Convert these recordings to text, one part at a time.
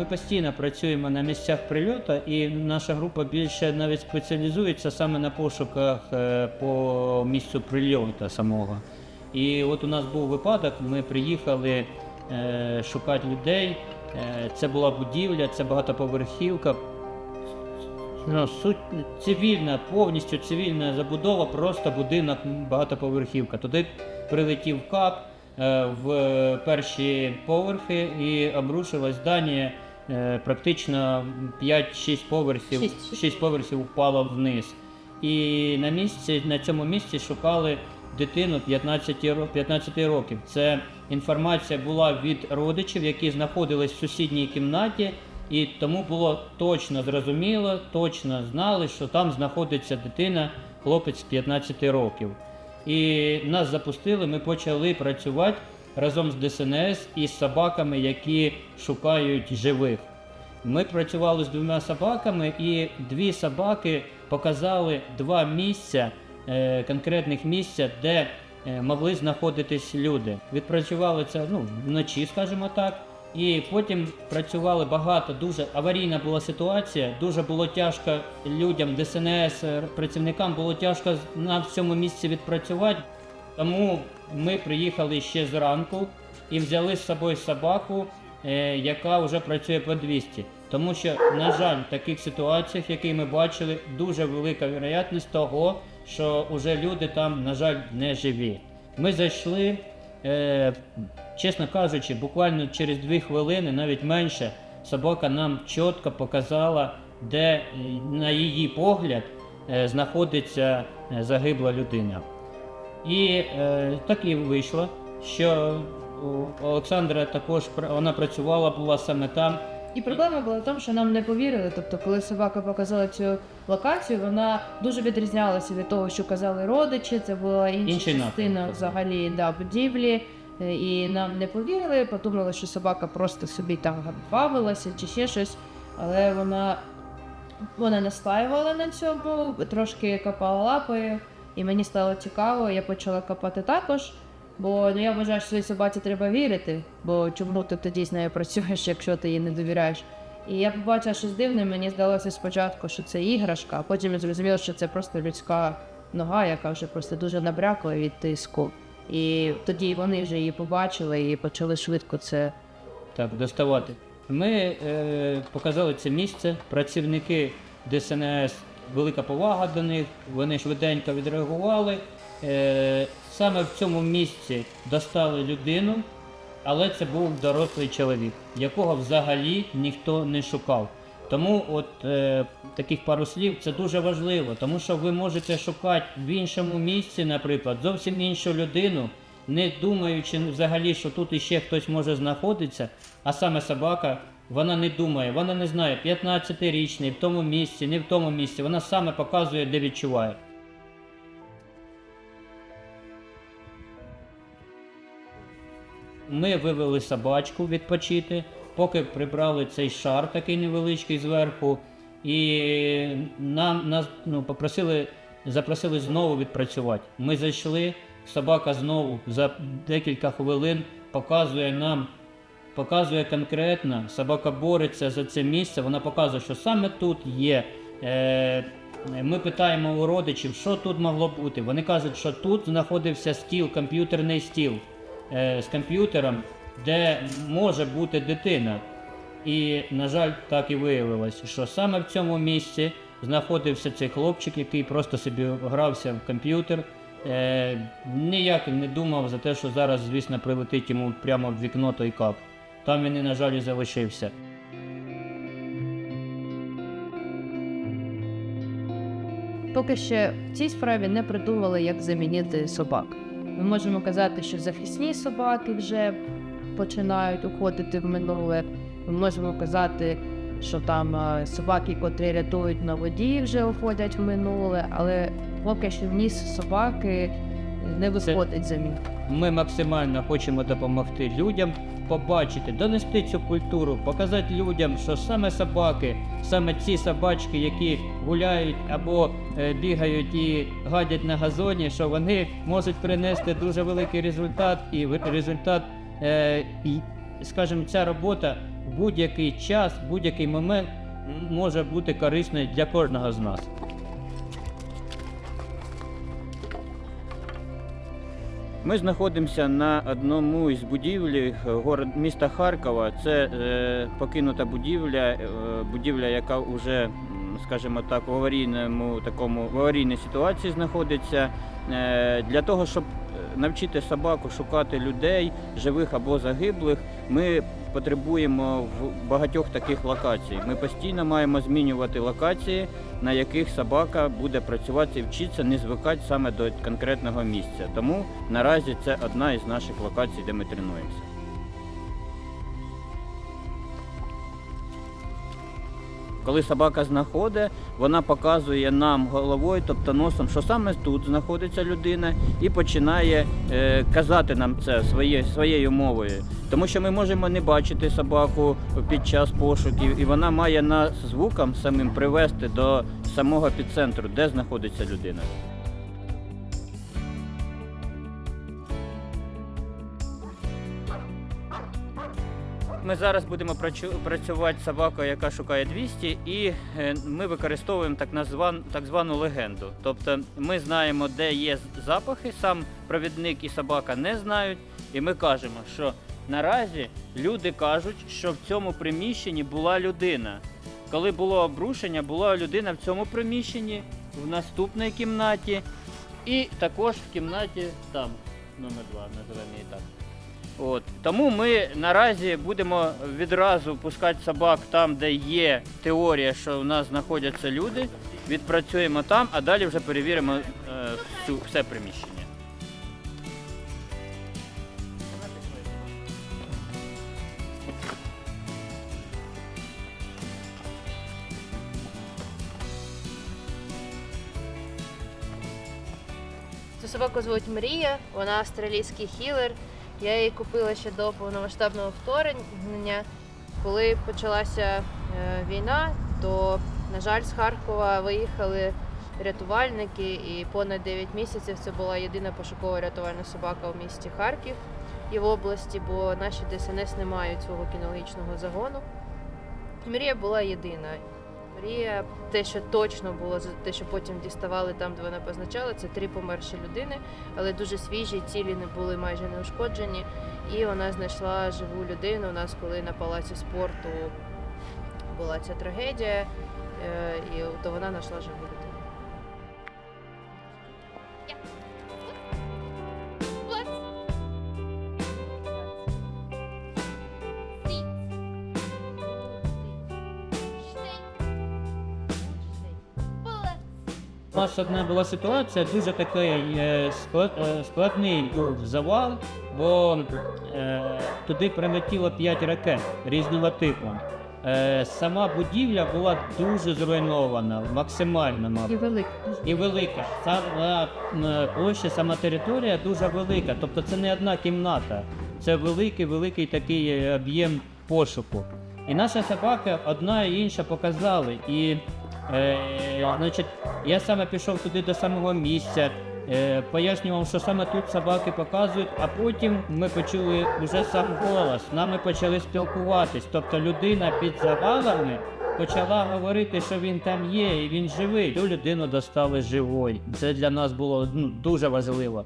Ми постійно працюємо на місцях прильоту, і наша група більше навіть спеціалізується саме на пошуках е, по місцю прильоту самого. І от у нас був випадок, ми приїхали е, шукати людей. Е, це була будівля, це багатоповерхівка. Ну, суть цивільна, повністю цивільна забудова, просто будинок, багатоповерхівка. Туди прилетів кап в перші поверхи і обрушилось здання. Е, Практично 5-6 поверхів, Шість. 6 поверхів впало вниз. І на місці, на цьому місці шукали дитину 15, 15 років. Це інформація була від родичів, які знаходились в сусідній кімнаті, і тому було точно зрозуміло, точно знали, що там знаходиться дитина, хлопець 15 років. І нас запустили, ми почали працювати разом з ДСНС і з собаками, які шукають живих. Ми працювали з двома собаками, і дві собаки показали два місця, е, конкретних місця, де е, могли знаходитись люди. Відпрацювали це ну, вночі, скажімо так. І потім працювали багато, дуже аварійна була ситуація. Дуже було тяжко людям, ДСНС, е, працівникам було тяжко на цьому місці відпрацювати. Тому ми приїхали ще зранку і взяли з собою собаку, е, яка вже працює по 200. Тому що, на жаль, в таких ситуаціях, які ми бачили, дуже велика вероятність того, що вже люди там, на жаль, не живі. Ми зайшли, е, чесно кажучи, буквально через дві хвилини, навіть менше, собака нам чітко показала, де, е, на її погляд, знаходиться загибла людина. І е, так і вийшло, що Олександра також вона працювала, була саме там. І проблема була в тому, що нам не повірили. Тобто, коли собака показала цю локацію, вона дуже відрізнялася від того, що казали родичі. Це була інша Інший частина напрямок. взагалі да, будівлі. Е, І нам не повірили, подумали, що собака просто собі там бавилася чи ще щось. Але вона, вона настаювала на цьому, трошки копала лапою, і мені стало цікаво, я почала копати також. Бо ну, я вважаю, що своїй собаці треба вірити, бо чому ти тоді з нею працюєш, якщо ти їй не довіряєш. І я побачила щось дивне, мені здалося спочатку, що це іграшка, а потім я зрозуміла, що це просто людська нога, яка вже просто дуже набрякла від тиску. І тоді вони вже її побачили і почали швидко це. Так, доставати. Ми е, показали це місце. Працівники ДСНС, велика повага до них. Вони швиденько відреагували. Е, саме в цьому місці достали людину, але це був дорослий чоловік, якого взагалі ніхто не шукав. Тому от е, таких пару слів це дуже важливо, тому що ви можете шукати в іншому місці, наприклад, зовсім іншу людину, не думаючи взагалі, що тут іще хтось може знаходитися, а саме собака, вона не думає, вона не знає, 15-річний в тому місці, не в тому місці, вона саме показує, де відчуває. Ми вивели собачку відпочити, поки прибрали цей шар такий невеличкий зверху, і нам нас ну, попросили, запросили знову відпрацювати. Ми зайшли, собака знову за декілька хвилин показує нам, показує конкретно, собака бореться за це місце, вона показує, що саме тут є. Е, ми питаємо у родичів, що тут могло бути. Вони кажуть, що тут знаходився стіл, комп'ютерний стіл е, з комп'ютером, де може бути дитина. І, на жаль, так і виявилося, що саме в цьому місці знаходився цей хлопчик, який просто собі грався в комп'ютер. Е, ніяк не думав за те, що зараз, звісно, прилетить йому прямо в вікно той кап. Там він на жаль, і залишився. Поки ще в цій справі не придумали, як замінити собак. Ми можемо казати, що захисні собаки вже починають уходити в минуле. Ми можемо казати, що там е, собаки, котрі рятують на воді, вже уходять в минуле, але поки що ніс собаки не виходить замін. Ми максимально хочемо допомогти людям побачити, донести цю культуру, показати людям, що саме собаки, саме ці собачки, які гуляють або е, бігають і гадять на газоні, що вони можуть принести дуже великий результат, і результат, е, скажімо, ця робота в будь-який час, в будь-який момент може бути корисною для кожного з нас. Ми знаходимося на одному із будівлі город, міста Харкова. Це е, покинута будівля, е, будівля, яка вже, скажімо так, в аварійному такому в аварійній ситуації знаходиться. Е, для того, щоб е, навчити собаку шукати людей, живих або загиблих, ми потребуємо в багатьох таких локацій. Ми постійно маємо змінювати локації, на яких собака буде працювати і вчитися, не звикати саме до конкретного місця. Тому наразі це одна із наших локацій, де ми тренуємося. Коли собака знаходить, вона показує нам головою, тобто носом, що саме тут знаходиться людина, і починає е, казати нам це своє, своєю мовою. Тому що ми можемо не бачити собаку під час пошуків, і вона має нас звуком самим привести до самого підцентру, де знаходиться людина. Ми зараз будемо працювати з собакою, яка шукає 200, і е, ми використовуємо так, назван, так звану легенду. Тобто ми знаємо, де є запахи, сам провідник і собака не знають, і ми кажемо, що наразі люди кажуть, що в цьому приміщенні була людина. Коли було обрушення, була людина в цьому приміщенні, в наступній кімнаті, і також в кімнаті там, номер 2, називаємо її так. От. Тому ми наразі будемо відразу пускати собак там, де є теорія, що в нас знаходяться люди. Відпрацюємо там, а далі вже перевіримо е, всю, все приміщення. Собаку звуть Мрія, вона австралійський хілер. Я її купила ще до повномасштабного вторгнення. Коли почалася е, війна, то, на жаль, з Харкова виїхали рятувальники, і понад 9 місяців це була єдина пошукова рятувальна собака в місті Харків і в області, бо наші ДСНС не мають свого кінологічного загону. Мрія була єдина. Мрія, те, що точно було, те, що потім діставали там, де вона позначала, це три померші людини, але дуже свіжі, цілі не були майже не ушкоджені. І вона знайшла живу людину. У нас, коли на палаці спорту була ця трагедія, е, і то вона знайшла живу людину. Нас одна була ситуація, дуже такий е, е, складний завал, бо е, туди прилетіло 5 ракет різного типу. Е, сама будівля була дуже зруйнована, максимально І велика. і велика. Сама е, площа, сама територія дуже велика. Тобто це не одна кімната, це великий, великий такий е, об'єм пошуку. І наша собака одна і інша показали. І е, значить, я саме пішов туди до самого місця. Е, пояснював, що саме тут собаки показують, а потім ми почули вже сам голос. Нами почали спілкуватись. Тобто людина під завалами почала говорити, що він там є і він живий. Ту людину достали живою. Це для нас було ну, дуже важливо.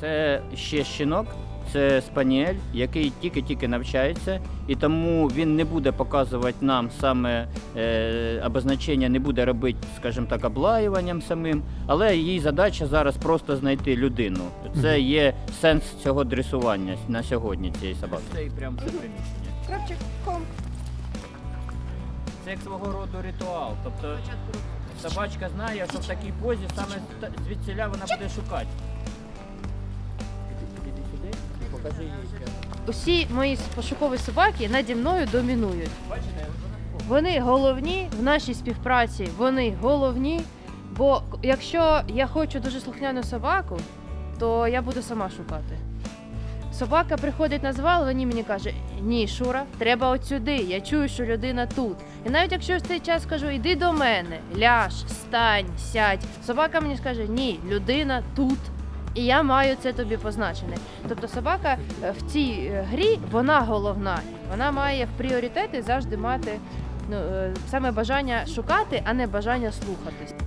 Це ще щінок, це спаніель, який тільки-тільки навчається, і тому він не буде показувати нам саме е, обозначення, не буде робити, скажімо так, облаюванням самим, але її задача зараз просто знайти людину. Це є сенс цього дресування на сьогодні цієї собаки. Це і прямо це приміщення. Кравчик, ком. Це як свого роду ритуал. Тобто собачка знає, що в такій позі саме звідсіля вона буде шукати. Покажи їй. Усі мої пошукові собаки наді мною домінують. Вони головні в нашій співпраці. Вони головні. Бо якщо я хочу дуже слухняну собаку, то я буду сама шукати. Собака приходить на звал, вона мені каже: Ні, Шура, треба от сюди. Я чую, що людина тут. І навіть якщо в цей час скажу, іди до мене, ляж, стань, сядь. Собака мені скаже, ні, людина тут. І я маю це тобі позначене. Тобто собака е, в цій е, грі вона головна. Вона має в пріоритети завжди мати ну, е, саме бажання шукати, а не бажання слухатись.